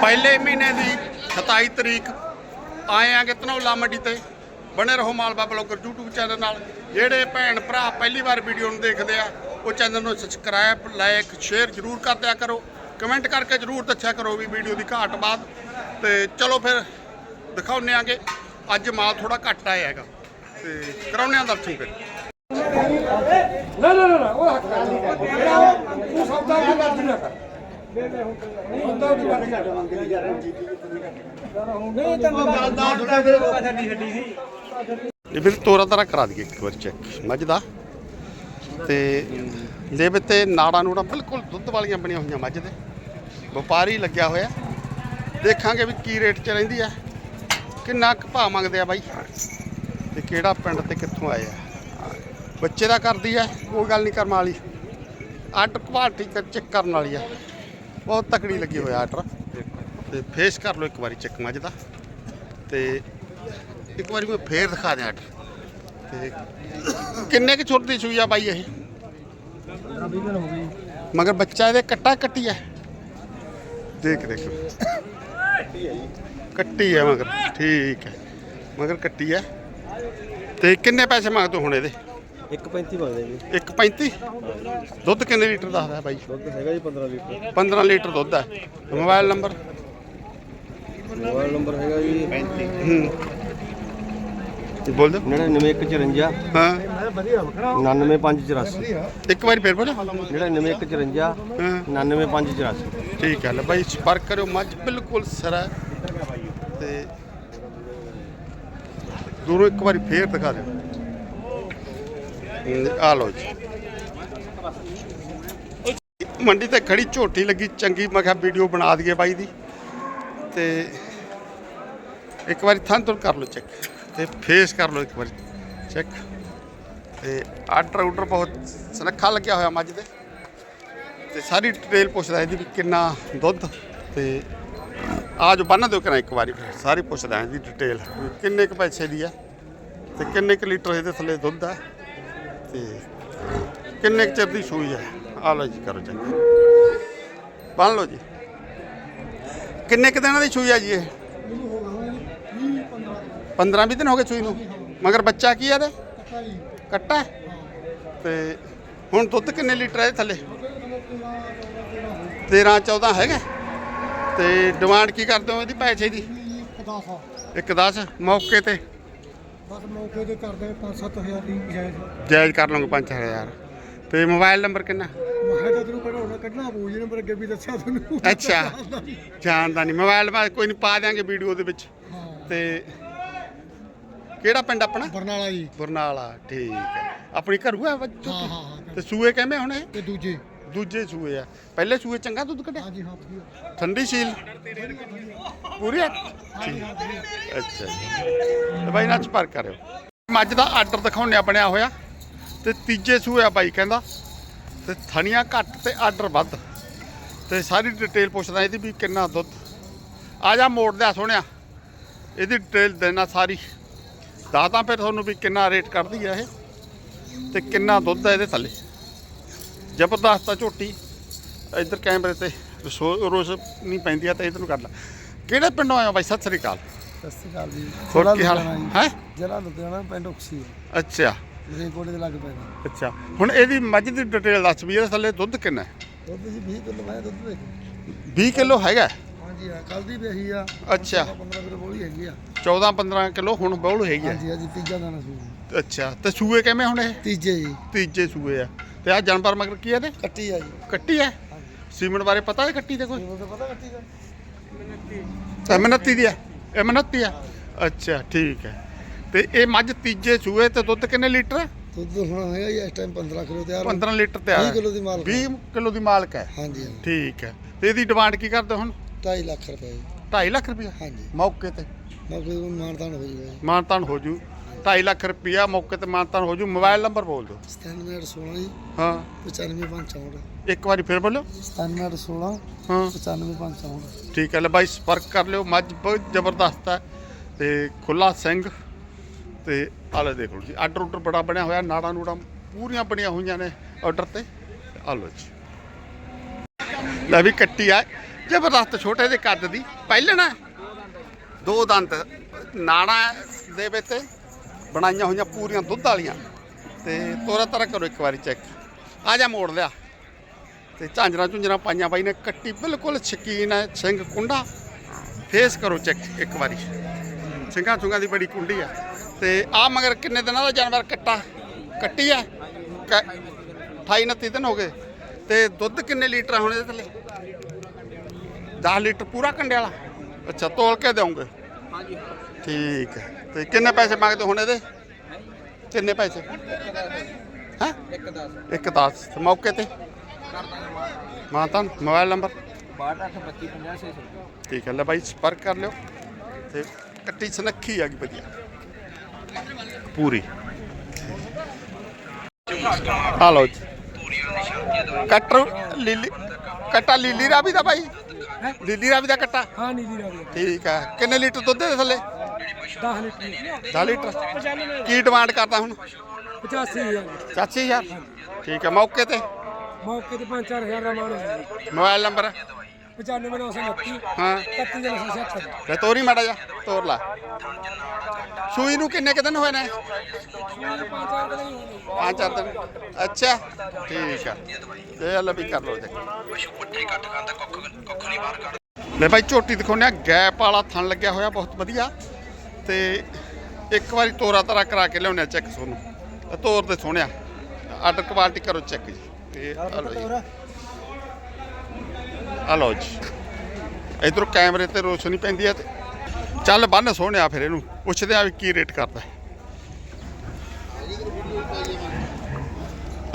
ਪਹਿਲੇ ਮਹੀਨੇ ਦੀ 27 ਤਰੀਕ ਆਏ ਆਂਗੇ ਧਨੌਲਾ ਮੰਡੀ ਤੇ। ਬਣੇ ਰਹੋ ਮਾਲਵਾ ਬਲੌਗਰ YouTube ਚੈਨਲ ਨਾਲ। ਜਿਹੜੇ ਭੈਣ ਭਰਾ ਪਹਿਲੀ ਵਾਰ ਵੀਡੀਓ ਨੂੰ ਦੇਖਦੇ ਆ, ਉਹ ਚੈਨਲ ਨੂੰ ਸਬਸਕ੍ਰਾਈਬ ਲਾਈਕ ਸ਼ੇਅਰ ਜਰੂਰ ਕਰ ਦਿਆ ਕਰੋ। ਕਮੈਂਟ ਕਰਕੇ ਜਰੂਰ ਦੱਸਿਆ ਕਰੋ ਵੀ ਵੀਡੀਓ ਦੀ ਘਾਟ ਬਾਅਦ। ਤੇ ਚਲੋ ਫਿਰ ਦਿਖਾਉਂਦੇ ਆਂਗੇ। ਅੱਜ ਮਾਲ ਥੋੜਾ ਘੱਟ ਆਇਆ ਹੈਗਾ। ਤੇ ਕਰਾਉਂਦੇ ਆਂ ਦਰਸ਼ਨ ਫਿਰ। ਨਾ ਨਾ ਨਾ ਉਹ ਹੱਥ ਕਰ। ਤੂੰ ਸੌਦਾ ਦੀ ਗੱਲ ਨਾ ਕਰ ਇਹ ਵੀ ਤੋਰਾ ਤਾਰਾ ਕਰਾ ਦਈਏ ਇੱਕ ਵਾਰ ਚੈੱਕ ਮੱਝ ਦਾ? ਤੇ ਲੇਵੇ ਤੇ ਨਾੜਾ ਨੂੜਾ ਬਿਲਕੁਲ ਦੁੱਧ ਵਾਲੀਆਂ ਬਣੀਆਂ ਹੋਈਆਂ ਮੱਝ ਦੇ। ਵਪਾਰੀ ਲੱਗਿਆ ਹੋਇਆ। ਦੇਖਾਂਗੇ ਵੀ ਕੀ ਰੇਟ 'ਚ ਰਹਿੰਦੀ ਆ। ਕਿੰਨਾ ਕੁ ਭਾਅ ਮੰਗਦੇ ਆ ਬਾਈ? ਤੇ ਕਿਹੜਾ ਪਿੰਡ ਤੇ ਕਿੱਥੋਂ ਆਏ ਆ? ਬੱਚੇ ਦਾ ਕਰਦੀ ਆ, ਕੋਈ ਗੱਲ ਨਹੀਂ ਕਰਨ ਵਾਲੀ। ਆਰਡਰ ਕੁਆਲਿਟੀ ਚੈੱਕ ਕਰਨ ਵਾਲੀ ਆ। ਬਹੁਤ ਤਕੜੀ ਲੱਗੀ ਹੋਇਆ ਆਰਡਰ। ਤੇ ਫੇਸ ਕਰ ਲਓ ਇੱਕ ਵਾਰੀ ਚੈੱਕ ਮੱਝ ਦਾ। ਤੇ ਇੱਕ ਵਾਰੀ ਮੈਂ ਫੇਰ ਦਿਖਾ ਦਿਆਂ ਆਰਡਰ। ਤੇ ਕਿੰਨੇ ਕੁ ਛੋਟੀ ਸੂਈ ਆ ਬਾਈ ਇਹ? ਮਗਰ ਬੱਚਾ ਇਹਦੇ ਕੱਟਾ ਕੱਟੀ ਹੈ ਦੇਖ, ਦੇਖੋ। ਕੱਟੀ ਹੈ ਮਗਰ। ਠੀਕ ਹੈ ਮਗਰ ਕੱਟੀ ਹੈ ਤੇ ਕਿੰਨੇ ਪੈਸੇ ਮੰਗਦੇ ਹੋ ਹੁਣ ਇਹਦੇ? 1.35 ਮੰਗਦੇ ਜੀ। 1.35 ਦੁੱਧ ਕਿੰਨੇ ਲੀਟਰ ਦੱਸਦਾ ਬਾਈ? ਦੁੱਧ ਹੈਗਾ ਜੀ 15 ਲੀਟਰ। 15 ਲੀਟਰ ਦੁੱਧ ਹੈ। Mobile number? ਮੋਬਾਈਲ ਨੰਬਰ ਹੈਗਾ ਜੀ ਹੂੰ। ਬੋਲ ਦਿਓ। 99154 ਹਾਂ। 99584 ਇੱਕ ਵਾਰੀ ਫੇਰ ਬੋਲੋ। 99154 ਹਾਂ। 99584 ਠੀਕ ਹੈ ਲੈ ਬਾਈ ਸੰਪਰਕ ਕਰਿਓ ਮੱਝ ਬਿਲਕੁਲ ਸਰਾ ਤੇ ਦੂਰੋਂ ਇੱਕ ਵਾਰੀ ਫੇਰ ਦਿਖਾ ਦਿਓ। ਆ ਲਓ ਜੀ। ਮੰਡੀ ਤੇ ਖੜੀ ਝੋਟੀ ਲੱਗੀ, ਚੰਗੀ, ਮੈਂ ਕਿਹਾ ਵੀਡੀਓ ਬਣਾ ਦਈਏ ਬਾਈ ਦੀ। ਤੇ ਇੱਕ ਵਾਰੀ ਥਾਂ ਤੋਂ ਕਰ ਲਓ ਚੈੱਕ, ਤੇ ਫੇਸ ਕਰ ਲਓ ਇੱਕ ਵਾਰੀ ਚੈੱਕ। ਤੇ ਆਰਡਰ ਆਰਡਰ ਬਹੁਤ ਸਨੱਖਾ ਲੱਗਿਆ ਹੋਇਆ ਮੱਝ ਦੇ। ਤੇ ਸਾਰੀ ਡਿਟੇਲ ਪੁੱਛਦਾ ਇਹਦੀ ਵੀ ਕਿੰਨਾ ਦੁੱਧ, ਤੇ ਆ ਜੋ ਬੰਨ ਦਿਓ ਕਿਰਾ ਇੱਕ ਵਾਰੀ ਫਿਰ, ਸਾਰੀ ਪੁੱਛਦਾ ਇਹਦੀ ਡਿਟੇਲ ਕਿੰਨੇ ਕੁ ਪੈਸੇ ਦੀ ਹੈ ਤੇ ਕਿੰਨੇ ਕੁ ਲੀਟਰ ਇਹਦੇ ਥੱਲੇ ਦੁੱਧ ਹੈ ਤੇ ਕਿੰਨੇ ਕੁ ਚਿਰ ਦੀ ਸੂਈ ਹੈ? ਆ ਲਓ ਜੀ ਕਰੋ ਚੰਗਾ ਬੰਨ ਲਓ ਜੀ। ਕਿੰਨੇ ਕੁ ਦਿਨਾਂ ਦੀ ਸੂਈ ਹੈ ਜੀ ਇਹ? 15 20 ਦਿਨ ਹੋ ਗਏ ਸੂਈ ਨੂੰ। ਮਗਰ ਬੱਚਾ ਕੀ ਹੈ ਇਹਦੇ? ਕੱਟਾ ਹੈ? ਤੇ ਹੁਣ ਦੁੱਧ ਕਿੰਨੇ ਲੀਟਰ ਹੈ ਇਹਦੇ ਥੱਲੇ? 13 14 ਹੈਗਾ। ਤੇ ਡਿਮਾਂਡ ਕੀ ਕਰਦੇ ਹੋ ਇਹਦੀ ਪੈਸੇ ਦੀ? ਇੱਕ 10 ਮੌਕੇ ਤੇ ਬਸ ਮੌਕੇ ਤੇ ਕਰਦੇ 5-7000 ਦੀ ਜਾਇਜ਼। ਜਾਇਜ਼ ਕਰ ਲਵਾਂਗੇ 5000 ਤੇ ਮੋਬਾਈਲ ਨੰਬਰ ਕਿੰਨਾ? ਮੈਂ ਤਾਂ ਤੈਨੂੰ ਕਢਾਉਣਾ ਕੱਢਣਾ ਪਊ ਜੀ ਨੰਬਰ ਅੱਗੇ ਵੀ ਦੱਸਿਆ ਤੁਹਾਨੂੰ ਅੱਛਾ ਜਾਣਦਾ ਨਹੀਂ ਮੋਬਾਈਲ ਮੈਂ ਕੋਈ ਨਹੀਂ ਪਾ ਦਿਆਂਗੇ ਵੀਡੀਓ ਦੇ ਵਿੱਚ। ਤੇ ਕਿਹੜਾ ਪਿੰਡ ਆਪਣਾ? ਬਰਨਾਲਾ ਜੀ। ਬਰਨਾਲਾ ਠੀਕ ਹੈ। ਆਪਣੀ ਘਰੂ ਹੈ ਤੇ? ਸੂਏ ਕਿਵੇਂ ਹੁਣ? ਇਹ ਤੇ ਦੂਜੇ। ਦੂਜੇ ਸੂਏ ਆ। ਪਹਿਲੇ ਸੂਏ ਚੰਗਾ ਦੁੱਧ ਕੱਢਿਆ? ਹਾਂਜੀ ਹਾਂ ਵਧੀਆ। ਠੰਡੀ ਸੀਲ ਪੂਰੀ ਆ? ਠੀਕ ਅੱਛਾ ਜੀ। ਤੇ ਬਾਈ ਨਾਲ ਸੰਪਰਕ ਕਰਿਓ। ਮੱਝ ਦਾ ਆਰਡਰ ਦਿਖਾਉਣਿਆ ਬਣਿਆ ਹੋਇਆ। ਤੇ ਤੀਜੇ ਸੂਏ ਆ ਬਾਈ ਕਹਿੰਦਾ। ਤੇ ਥਣੀਆਂ ਘੱਟ ਤੇ ਆਰਡਰ ਵੱਧ। ਤੇ ਸਾਰੀ ਡਿਟੇਲ ਪੁੱਛਦਾ ਇਹਦੀ ਵੀ ਕਿੰਨਾ ਦੁੱਧ। ਆ ਜਾ ਮੋੜ ਦਿਆ ਸੋਹਣਿਆ। ਇਹਦੀ ਡਿਟੇਲ ਦੇਣਾ ਸਾਰੀ। ਦੱਸਦਾ ਫਿਰ ਤੁਹਾਨੂੰ ਵੀ ਕਿੰਨਾ ਰੇਟ ਕਰਦੀ ਆ ਇਹ। ਤੇ ਕਿੰਨਾ ਦੁੱਧ ਆ ਇਹਦੇ ਥੱਲੇ। ਜ਼ਬਰਦਸਤ ਆ ਝੋਟੀ। ਇੱਧਰ ਕੈਮਰੇ ਤੇ ਰਸੋ- ਨਹੀਂ ਪੈਂਦੀ ਆ ਤਾਂ ਇਧਰ ਨੂੰ ਕਰ ਲੈ। ਕਿਹੜੇ ਪਿੰਡੋਂ ਹੋ ਬਾਈ? ਸਤਿ ਸ੍ਰੀ ਅਕਾਲ। ਸਤਿ ਸ਼੍ਰੀ ਅਕਾਲ ਜੀ। ਹੋਰ ਕੀ ਹਾਲ? ਹੈ? ਜ਼ਿਲ੍ਹਾ ਲੁਧਿਆਣਾ ਪਿੰਡ ਉਕਸੀ ਅੱਛਾ। ਕੋਲੇ ਦੇ ਲੱਗ ਪੈਣਾ ਅੱਛਾ। ਹੁਣ ਇਹਦੀ ਮੱਝ ਦੀ ਡਿਟੇਲ ਦੱਸ ਵੀ ਇਹਦੇ ਥੱਲੇ ਦੁੱਧ ਕਿੰਨਾ ਹੈ? ਦੁੱਧ ਜੀ 20 ਕਿਲੋ ਮੈਂ ਦੁੱਧ ਦੇ 20 ਕਿਲੋ ਹੈਗਾ ਹਾਂਜੀ ਹਾਂ ਕੱਲ ਦੀ ਵੇਹੀ ਆ। ਅੱਛਾ। 15 ਕਿਲੋ ਬੋਲੀ ਹੈਗੀ ਆ। 14 15 ਕਿਲੋ ਹੁਣ ਬੌਲ ਹੈਗੀ ਹੈ ਹਾਂਜੀ ਹਾਂਜੀ ਤੀਜਾ ਦਾਣਾ ਸੂਈ ਅੱਛਾ। ਤੇ ਸੂਏ ਕਿਵੇਂ ਹੁਣ ਇਹ? ਤੀਜੇ ਜੀ। ਤੀਜੇ ਸੂਏ ਆ। ਤੇ ਆ ਜਾਨਵਰ ਮਗਰ ਕੀ ਹੈ ਇਹਦੇ? ਕੱਟੀ ਆ ਜੀ। ਕੱਟੀ ਹੈ? ਸੀਮਨ ਬਾਰੇ ਪਤਾ ਹੈ ਕੱਟੀ ਦੇ ਕੋਈ? ਤੁਹਾਨੂੰ ਤਾਂ ਪਤਾ ਕੱਟੀ ਦਾ? ਇਹ ਮਨੱਤੀ ਦੀ ਹੈ। ਇਹ ਮਨੱਤੀ ਹੈ? ਅੱਛਾ ਠੀਕ ਹੈ। ਤੇ ਇਹ ਮੱਝ ਤੀਜੇ ਸੂਏ ਤੇ ਦੁੱਧ ਕਿੰਨੇ ਲੀਟਰ? ਦੁੱਧ ਹੁਣ ਹੈਗਾ ਜੀ ਇਸ ਟਾਈਮ 15 ਕਿਲੋ ਤਿਆਰ 15 ਲੀਟਰ ਤਿਆਰ 20 ਕਿਲੋ ਦੀ ਮਾਲਕ 20 ਕਿਲੋ ਦੀ ਮਾਲਕ ਹੈ। ਹਾਂਜੀ ਹਾਂਜੀ। ਠੀਕ ਹੈ। ਤੇ ਇਹਦੀ ਡਿਮਾਂਡ ਕੀ ਕਰਦੇ ਹੁਣ? 2.5 ਲੱਖ ਰੁਪਏ। ਜੀ। 2.5 ਲੱਖ ਰੁਪਇਆ? ਹਾਂਜੀ। ਮੌਕੇ ਤੇ? ਮੈਂ ਕੋਈ ਮਾਨਤਾਨ ਹੋ ਜੂਗਾ ਜੀ। ਮਾਨਤਾਨ ਹੋ ਜੂ। 2.5 ਲੱਖ ਰੁਪਇਆ ਮੌਕੇ ਤੇ ਮਾਨਤਾਨ ਹੋ ਜੂ। ਮੋਬਾਈਲ ਨੰਬਰ ਬੋਲ ਦਿਓ। 9716 ਜੀ। ਹਾਂ। 95564 ਇੱਕ ਵਾਰੀ ਫਿਰ ਬੋਲੋ। 9716 ਹਾਂ। 95564 ਠੀਕ ਹੈ ਲੈ ਬਾਈ ਸੰਪਰਕ ਕਰ ਲਿਓ। ਮੱਝ ਬਹੁਤ ਜ਼ਬਰਦਸਤ ਹੈ ਤੇ ਖੁੱਲਾ ਸਿੰਘ ਤੇ ਆਲੇ ਦੇਖ ਲਓ ਜੀ ਆਰਡਰ ਉਡਰ ਬੜਾ ਬਣਿਆ ਹੋਇਆ ਨਾੜਾ ਨੂੜਾ ਪੂਰੀਆਂ ਬਣੀਆਂ ਹੋਈਆਂ ਨੇ ਆਰਡਰ ਤੇ। ਆ ਲਓ ਜੀ। ਲੈ ਵੀ ਕੱਟੀ ਆ ਜ਼ਬਰਦਸਤ ਛੋਟੇ ਦੇ ਕੱਦ ਦੀ। ਪਹਿਲਣਾ ਦੋ ਦੰਦ ਨਾੜਾ ਦੇ ਵਿੱਚ ਬਣਾਈਆਂ ਹੋਈਆਂ ਪੂਰੀਆਂ ਦੁੱਧ ਵਾਲੀਆਂ। ਤੇ ਤੋਰਾ ਤਰਾ ਕਰੋ ਇੱਕ ਵਾਰੀ ਚੈੱਕ ਆ ਜਾ ਮੋੜ ਲਿਆ। ਤੇ ਝਾਂਜਰਾਂ ਝੁੰਜਰਾਂ ਪਾਈਆਂ ਬਾਈ ਨੇ ਕੱਟੀ ਬਿਲਕੁਲ ਸ਼ਕੀਨ ਹੈ ਸਿੰਘ ਕੁੰਡਾ। ਫੇਸ ਕਰੋ ਚੈੱਕ ਇੱਕ ਵਾਰੀ। ਸਿੰਘਾਂ ਚੁੰਗਾਂ ਦੀ ਬੜੀ ਕੁੰਡੀ ਆ। ਤੇ ਆ ਮਗਰ ਕਿੰਨੇ ਦਿਨਾਂ ਦਾ ਜਾਨਵਰ ਕੱਟਾ? ਕੱਟੀ ਆ? 28 29 ਦਿਨ ਹੋ ਗਏ। ਤੇ ਦੁੱਧ ਕਿੰਨੇ ਲੀਟਰ ਹੁਣ ਇਹਦੇ ਥੱਲੇ? 10 ਲੀਟਰ ਪੂਰਾ ਕੰਡੇ ਵਾਲਾ। ਅੱਛਾ ਤੋਲ ਕੇ ਦੇਉਂਗੇ ਹਾਂਜੀ। ਠੀਕ ਹੈ। ਤੇ ਕਿੰਨੇ ਪੈਸੇ ਮੰਗਦੇ ਹੁਣ ਇਹਦੇ? ਕਿੰਨੇ ਪੈਸੇ? ਹੈ? ਇੱਕ 10 ਇੱਕ 10 ਤੇ? ਮੌਕੇ ਤੇ ਮਾਤਾ ਮੋਬਾਈਲ ਨੰਬਰ? 62 25 50 600 ਠੀਕ ਹੈ ਲੈ ਬਾਈ ਸੰਪਰਕ ਕਰ ਲਿਓ। ਤੇ ਕੱਟੀ ਸਨੱਖੀ ਆ ਗਈ ਵਧੀਆ। ਪੂਰੀ। ਆ ਲਓ ਜੀ। ਕਟਰ ਲੀਲੀ ਕੱਟਾ ਲੀਲੀ ਰਾਵੀ ਦਾ ਬਾਈ? ਲੀਲੀ ਰਾਵੀ ਦਾ ਕੱਟਾ? ਹਾਂ ਨੀਲੀ ਰਾਵੀ ਠੀਕ ਹੈ। ਕਿੰਨੇ ਲੀਟਰ ਦੁੱਧ ਦੇ ਥੱਲੇ? 10 ਲੀਟਰ 10 ਲੀਟਰ। ਕੀ ਡਿਮਾਂਡ ਕਰਦਾ ਹੁਣ? 85000 ਚਾਚੀ ਯਾਰ ਠੀਕ ਹੈ ਮੌਕੇ ਤੇ? ਮੌਕੇ ਤੇ 5-4000 ਦਾ ਮਾਣ ਮੋਬਾਈਲ ਨੰਬਰ? 95929 ਹਾਂ। 31376 ਤੇ ਤੋਰੀ ਮਾੜਾ ਜਾ ਤੋਰ ਲਾ। ਸੂਈ ਨੂੰ ਕਿੰਨੇ ਕੁ ਦਿਨ ਹੋਏ ਨੇ? 5-4 ਦਿਨ ਹੀ ਹੋਣੇ ਪੰਜ ਚਾਰ ਦਿਨ ਅੱਛਾ ਠੀਕ ਆ। ਇਹ ਹਲ ਵੀ ਕਰ ਲਓ ਜੀ। ਲੈ ਭਾਈ ਝੋਟੀ ਦਿਖਾਉਂਦੇ ਆ ਗੈਪ ਵਾਲਾ ਥਣ ਲੱਗਿਆ ਹੋਇਆ ਬਹੁਤ ਵਧੀਆ। ਤੇ ਇੱਕ ਵਾਰੀ ਤੋਰਾ ਤਰਾ ਕਰਾ ਕੇ ਲਿਆਉਂਦੇ ਆ ਚੈੱਕ ਤੁਹਾਨੂੰ। ਤੋਰ ਤੇ ਸੋਹਣਿਆ। ਆਰਡਰ ਕੁਆਲਿਟੀ ਕਰੋ ਚੈੱਕ ਜੀ। ਤੇ ਆ ਲਓ ਜੀ। ਆ ਲਓ ਜੀ। ਇਧਰੋਂ ਕੈਮਰੇ ਤੇ ਰੋਸ਼ਨੀ ਪੈਂਦੀ ਹੈ ਤੇ ਚੱਲ ਬੰਨ ਸੋਹਣਿਆ ਫਿਰ ਇਹਨੂੰ। ਪੁੱਛਦੇ ਆ ਵੀ ਕੀ ਰੇਟ ਕਰਦਾ।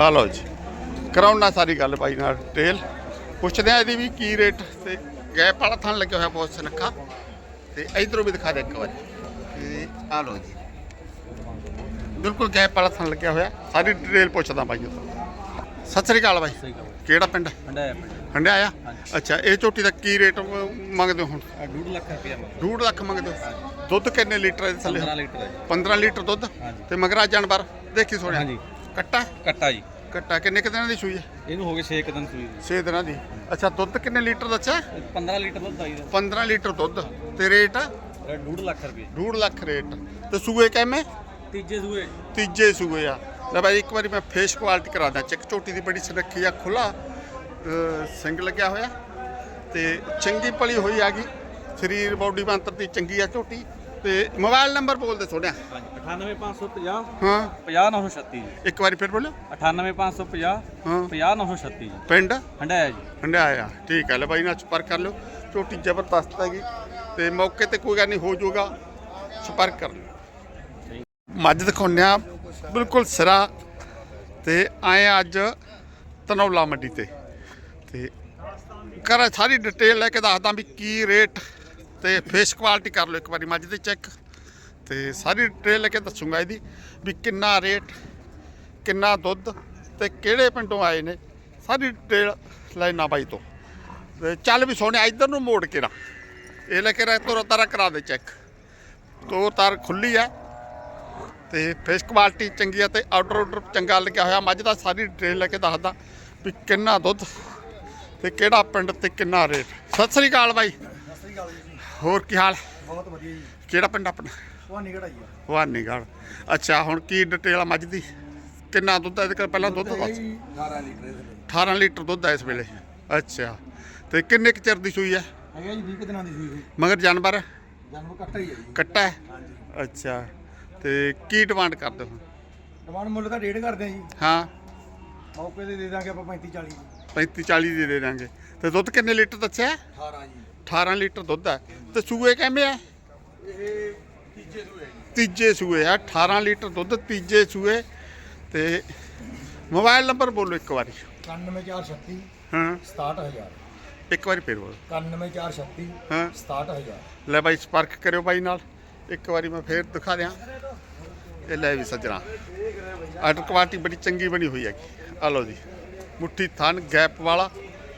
ਆ ਲਓ ਜੀ। ਕਰਾਉਣਾ ਸਾਰੀ ਗੱਲ ਬਾਈ ਨਾਲ ਟੇਲ ਪੁੱਛਦੇ ਆ ਇਹਦੀ ਵੀ ਕੀ ਰੇਟ ਤੇ ਗੈਪ ਵਾਲਾ ਥਣ ਲੱਗਿਆ ਹੋਇਆ ਬਹੁਤ ਸਨੱਖਾ। ਤੇ ਇਧਰੋਂ ਵੀ ਦਿਖਾ ਦੇ ਇੱਕ ਵਾਰੀ। ਆ ਲਓ ਜੀ ਬਿਲਕੁਲ ਗੈਪ ਵਾਲਾ ਥਣ ਲੱਗਿਆ ਹੋਇਆ। ਸਾਰੀ ਡਿਟੇਲ ਪੁੱਛਦਾ ਬਾਈ ਤੋਂ। ਸਤਿ ਸ੍ਰੀ ਅਕਾਲ ਬਾਈ। ਕਿਹੜਾ ਪਿੰਡ? ਹੰਡਾ ਹੰਡਿਆ ਆ ਅੱਛਾ ਇਹ ਝੋਟੀ ਦਾ ਕੀ ਰੇਟ ਮੰਗਦੇ ਹੋ ਹੁਣ? 2 ਲੱਖ ਰੁਪਏ 2.5 ਲੱਖ ਮੰਗਦੇ ਹੋ? ਦੁੱਧ ਕਿੰਨੇ ਲੀਟਰ ਇਹਦੇ ਥੱਲੇ? 15 ਲੀਟਰ ਹੈ 15 ਲੀਟਰ ਦੁੱਧ। ਤੇ ਮਗਰਾ ਜਾਨਵਰ। ਦੇਖੀ ਸੋਹਣਿਆ। ਹਾਂਜੀ। ਕੱਟਾ? ਕੱਟਾ ਜੀ। ਕੱਟਾ। ਕਿੰਨੇ ਕੁ ਦਿਨਾਂ ਦੀ ਸੂਈ ਹੈ? ਇਹਨੂੰ ਹੋ ਗਏ 6 ਦਿਨ ਸੂਈ 6 ਦਿਨਾਂ ਦੀ। ਅੱਛਾ ਦੁੱਧ ਕਿੰਨੇ ਲੀਟਰ ਦੱਸਿਆ 15 ਲੀਟਰ ਦੁੱਧ ਆਈ 15 ਲੀਟਰ ਦੁੱਧ। ਤੇ ਰੇਟ ਦਾ 2 ਲੱਖ ਰੁਪਏ। 2.5 ਲੱਖ ਰੇਟ। ਤੇ ਸੂਏ ਕਿਵੇਂ ਤੀਜੇ ਸੂਏ। ਤੀਜੇ ਸੂਏ ਆ। ਲੈ ਬਾਈ ਇੱਕ ਵਾਰੀ ਮੈਂ ਫੇਸ ਕੁਆਲਿਟੀ ਕਰਾ ਦਾਂ ਚੈੱਕ ਝੋਟੀ ਦੀ ਬੜੀ ਸੁਰੱਖੀ ਆ ਖੁੱਲਾ ਸਿੰਗ ਲੱਗਿਆ ਹੋਇਆ। ਤੇ ਚੰਗੀ ਪਲੀ ਹੋਈ ਆ ਗਈ। ਸਰੀਰ ਬਾਡੀ ਬੰਤਰ ਦੀ ਚੰਗੀ ਆ ਝੋਟੀ ਤੇ ਮੋਬਾਈਲ ਨੰਬਰ ਬੋਲਦੇ ਸੋਹਣਿਆ। 98550 ਹਾਂ। 50936 ਜੀ। ਇੱਕ ਵਾਰੀ ਫਿਰ ਬੋਲੋ 98550 ਹਾਂ। 50936 ਜੀ। ਪਿੰਡ? ਹੰਡਾਇਆ ਜੀ। ਹੰਡਾਇਆ। ਠੀਕ ਹੈ ਲੈ ਬਾਈ ਨਾਲ ਸੰਪਰਕ ਕਰ ਲਿਓ। ਝੋਟੀ ਜ਼ਬਰਦਸਤ ਹੈਗੀ ਤੇ ਮੌਕੇ ਤੇ ਕੋਈ ਗੱਲ ਨਹੀਂ, ਹੋ ਜਾਊਗਾ। ਸੰਪਰਕ ਕਰ ਲਿਓ। ਮੱਝ ਦਿਖਾਉਂਦੇ ਆ ਬਿਲਕੁਲ ਸਿਰਾ ਤੇ ਆਏ ਆ ਅੱਜ ਤਨੌਲਾ ਮੰਡੀ ਤੇ। ਤੇ ਕਰ ਸਾਰੀ ਡਿਟੇਲ ਲੈ ਕੇ ਦੱਸਦਾ ਵੀ ਕੀ ਰੇਟ ਤੇ ਫੇਸ ਕੁਆਲਿਟੀ ਕਰ ਲਓ ਇੱਕ ਵਾਰੀ ਮੱਝ ਦੀ ਚੈੱਕ ਤੇ ਸਾਰੀ ਡਿਟੇਲ ਲੈ ਕੇ ਦੱਸੂਗਾ ਇਹਦੀ ਵੀ ਕਿੰਨਾ ਰੇਟ ਕਿੰਨਾ ਦੁੱਧ ਤੇ ਕਿਹੜੇ ਪਿੰਡੋਂ ਆਏ ਨੇ। ਸਾਰੀ ਡਿਟੇਲ ਲੈਣਾ ਬਾਈ ਤੋਂ। ਚੱਲ ਵੀ ਸੋਹਣਿਆ ਇੱਧਰ ਨੂੰ ਮੋੜ ਕੇ ਨਾ। ਇਹ ਲੈ ਕੇ ਰ ਤੋਰਾ ਤਾਰਾ ਕਰਾ ਦੇ ਚੈੱਕ ਤੋਰ ਤਾਰ ਖੁੱਲੀ ਆ ਤੇ ਫੇਸ ਕੁਆਲਿਟੀ ਚੰਗੀ ਆ ਤੇ ਆਰਡਰ ਆਰਡਰ ਚੰਗਾ ਲੱਗਿਆ ਹੋਇਆ। ਮੱਝ ਦਾ ਸਾਰੀ ਡਿਟੇਲ ਲੈ ਕੇ ਦੱਸਦਾ ਵੀ ਕਿੰਨਾ ਦੁੱਧ ਤੇ ਕਿਹੜਾ ਪਿੰਡ ਤੇ ਕਿੰਨਾ ਰੇਟ ਸਤਿ ਸ੍ਰੀ ਅਕਾਲ ਬਾਈ। ਹੋਰ ਕੀ ਹਾਲ? ਬਹੁਤ ਵਧੀਆ ਜੀ। ਕਿਹੜਾ ਪਿੰਡ ਆਪਣਾ? ਨਿਕੜ ਆਈ ਆ ਅੱਛਾ ਹੁਣ ਕੀ ਡਿਟੇਲ ਆ ਮੱਝ ਦੀ? ਕਿੰਨਾ ਦੁੱਧ ਹੈ ਇਹਦੇ ਕੋਲ? ਪਹਿਲਾਂ ਦੁੱਧ ਦੱਸ। 18 ਲੀਟਰ ਦੇ ਥੱਲੇ 18 ਲੀਟਰ ਦੁੱਧ ਹੈ ਇਸ ਵੇਲੇ। ਅੱਛਾ। ਤੇ ਕਿੰਨੇ ਕੁ ਚਿਰ ਦੀ ਸੂਈ ਹੈ ਹੈਗਾ ਜੀ 20 ਕੁ ਦਿਨਾਂ ਦੀ ਸੂਈ ਹੋਈ। ਮਗਰ ਜਾਨਵਰ? ਜਾਨਵਰ ਕੱਟਾ ਹੀ ਹੈ ਜੀ। ਕੱਟਾ ਹੈ? ਹਾਂਜੀ। ਅੱਛਾ। ਤੇ ਕੀ ਡਿਮਾਂਡ ਕਰਦੇ ਹੋ? ਡਿਮਾਂਡ ਮੁੱਲ ਤਾਂ ਡੇਢ ਕਰਦੇ ਆ ਜੀ। ਹਾਂ। ਮੌਕੇ ਤੇ ਦੇ ਦਾਂਗੇ ਆਪਾਂ 35 40 35 40 ਦੀ ਦੇ ਦਾਂਗੇ। ਤੇ ਦੁੱਧ ਕਿੰਨੇ ਲੀਟਰ ਦੱਸਿਆ? 18 ਜੀ। 18 ਲੀਟਰ ਦੁੱਧ ਹੈ ਤੇ ਸੂਏ ਕਿਵੇਂ ਆ? ਇਹ ਤੀਜੇ ਸੂਏ ਤੀਜੇ ਸੂਏ ਆ। 18 ਲੀਟਰ ਦੁੱਧ ਤੀਜੇ ਸੂਏ। ਤੇ ਮੋਬਾਈਲ ਨੰਬਰ ਬੋਲੋ ਇੱਕ ਵਾਰੀ। 91436 ਹਾਂ। 67000 ਇੱਕ ਵਾਰੀ ਫੇਰ ਬੋਲੋ। 91436 ਹਾਂ। 67000 ਲੈ ਬਾਈ ਸੰਪਰਕ ਕਰਿਓ ਬਾਈ ਨਾਲ। ਇੱਕ ਵਾਰੀ ਮੈਂ ਫੇਰ ਦਿਖਾ ਦਿਆਂ। ਇਹ ਲੈ ਵੀ ਸੱਜਣਾ। ਆਰਡਰ ਕੁਆਲਿਟੀ ਬੜੀ ਚੰਗੀ ਬਣੀ ਹੋਈ ਹੈਗੀ। ਆ ਲਓ ਜੀ। ਮੁੱਠੀ ਥਣ ਗੈਪ ਵਾਲਾ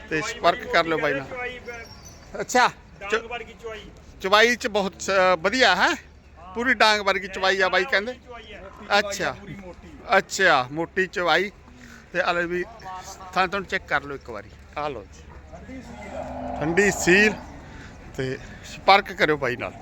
ਤੇ ਸੰਪਰਕ ਕਰ ਲਿਓ ਬਾਈ ਨਾਲ। ਅੱਛਾ ਡਾਂਗ ਵਰਗੀ ਚਵਾਈ ਚਵਾਈ ਚ ਬਹੁਤ ਵਧੀਆ ਹੈ। ਪੂਰੀ ਡਾਂਗ ਵਰਗੀ ਚਵਾਈ ਆ ਬਾਈ ਕਹਿੰਦੇ। ਅੱਛਾ। ਅੱਛਾ ਮੋਟੀ ਚਵਾਈ ਤੇ ਆ ਲੈ ਵੀ ਥਾਂ ਤੁਹਾਨੂੰ ਚੈੱਕ ਕਰ ਲਓ ਇੱਕ ਵਾਰੀ। ਆ ਲਓ ਜੀ। ਠੰਡੀ ਸੀਲ ਤੇ ਸੰਪਰਕ ਕਰਿਓ ਭਾਈ ਨਾਲ।